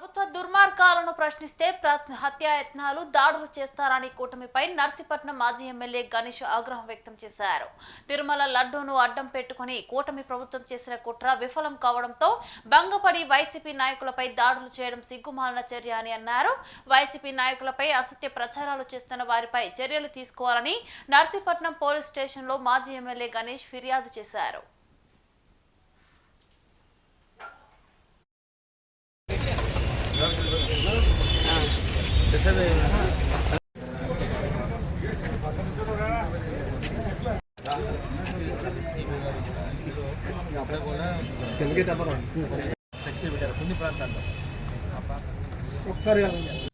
ప్రభుత్వ దుర్మార్గాలను ప్రశ్నిస్తే హత్యాయత్నాలు దాడులు చేస్తారని కూటమిపై నర్సీపట్నం మాజీ ఎమ్మెల్యే గణేష్ ఆగ్రహం వ్యక్తం చేశారు. తిరుమల లడ్డూను అడ్డం పెట్టుకుని కూటమి ప్రభుత్వం చేసిన కుట్ర విఫలం కావడంతో భంగపడి వైసీపీ నాయకులపై దాడులు చేయడం సిగ్గుమాలిన చర్య అని అన్నారు. వైసీపీ నాయకులపై అసత్య ప్రచారాలు చేస్తున్న వారిపై చర్యలు తీసుకోవాలని నర్సీపట్నం పోలీస్ స్టేషన్లో మాజీ ఎమ్మెల్యే గణేష్ ఫిర్యాదు చేశారు.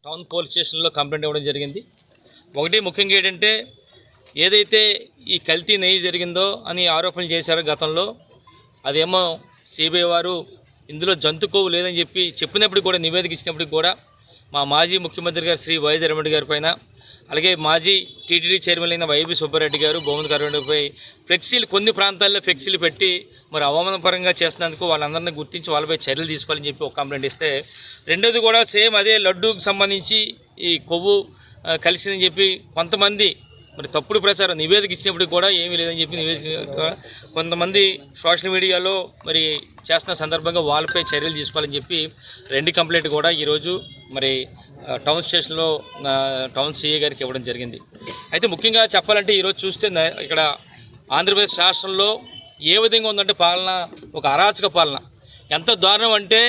టౌన్ పోలీస్ స్టేషన్లో కంప్లైంట్ ఇవ్వడం జరిగింది. ఒకటి ముఖ్యంగా ఏంటంటే ఏదైతే ఈ కల్తీ నెయ్యి జరిగిందో అని ఆరోపణలు చేశారో గతంలో అదేమో సిబిఐ వారు ఇందులో జంతు కొవ్వు లేదని చెప్పి చెప్పినప్పుడు కూడా నివేదిక ఇచ్చినప్పటికి కూడా మా మాజీ ముఖ్యమంత్రి గారు శ్రీ వైఎస్ రెడ్డి గారి పైన అలాగే మాజీ టీటీడీ చైర్మన్ అయిన వైబి సుబ్బారెడ్డి గారు గోవింద్ గారిపై ఫ్లెక్సీలు కొన్ని ప్రాంతాల్లో ఫ్లెక్సీలు పెట్టి మరి అవమానపరంగా చేస్తున్నందుకు వాళ్ళందరినీ గుర్తించి వాళ్ళపై చర్యలు తీసుకోవాలని చెప్పి ఒక కంప్లైంట్ ఇస్తే రెండోది కూడా సేమ్ అదే లడ్డూకి సంబంధించి ఈ కొవ్వు కలిసిందని చెప్పి కొంతమంది మరి తప్పుడు ప్రచారం నివేదిక ఇచ్చినప్పటికి కూడా ఏమీ లేదని చెప్పి నివేదిక కొంతమంది సోషల్ మీడియాలో మరి చేస్తున్న సందర్భంగా వాళ్ళపై చర్యలు తీసుకోవాలని చెప్పి రెండు కంప్లైంట్ కూడా ఈరోజు మరి టౌన్ స్టేషన్లో టౌన్ సీఏ గారికి ఇవ్వడం జరిగింది. అయితే ముఖ్యంగా చెప్పాలంటే ఈరోజు చూస్తే ఇక్కడ ఆంధ్రప్రదేశ్ రాష్ట్రంలో ఏ విధంగా ఉందంటే పాలన ఒక అరాచక పాలన. ఎంత దారుణం అంటే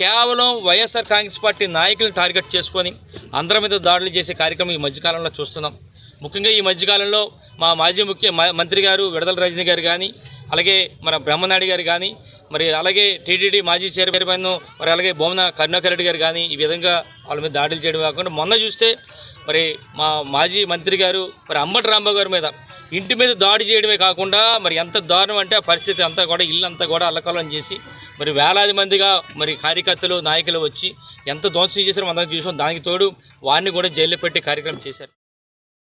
కేవలం వైఎస్ఆర్ కాంగ్రెస్ పార్టీ నాయకులను టార్గెట్ చేసుకొని అందరి మీద దాడులు చేసే కార్యక్రమం ఈ మధ్యకాలంలో చూస్తున్నాం. ముఖ్యంగా ఈ మధ్యకాలంలో మా మాజీ ముఖ్య మ- మంత్రి గారు విడదల రజనీ గారు కానీ అలాగే మన బ్రహ్మనాయుడు గారు కానీ మరి అలాగే టీటీడీ మాజీ చైర్మన్ మరి అలాగే బోమన కరుణాకర్ రెడ్డి గారు కానీ ఈ విధంగా వాళ్ళ మీద దాడులు చేయడం కాకుండా మొన్న చూస్తే మరి మా మాజీ మంత్రి గారు మరి అంబటి రాంబాబు గారి మీద ఇంటి మీద దాడి చేయడమే కాకుండా మరి ఎంత దారుణం అంటే ఆ పరిస్థితి అంతా కూడా ఇల్లు అంతా కూడా అల్లకలం చేసి మరి వేలాది మందిగా మరి కార్యకర్తలు నాయకులు వచ్చి ఎంత ధ్వంసం చేశారో మనం చూసాం. దానికి తోడు వారిని కూడా జైల్లో పెట్టి కార్యక్రమం చేశారు.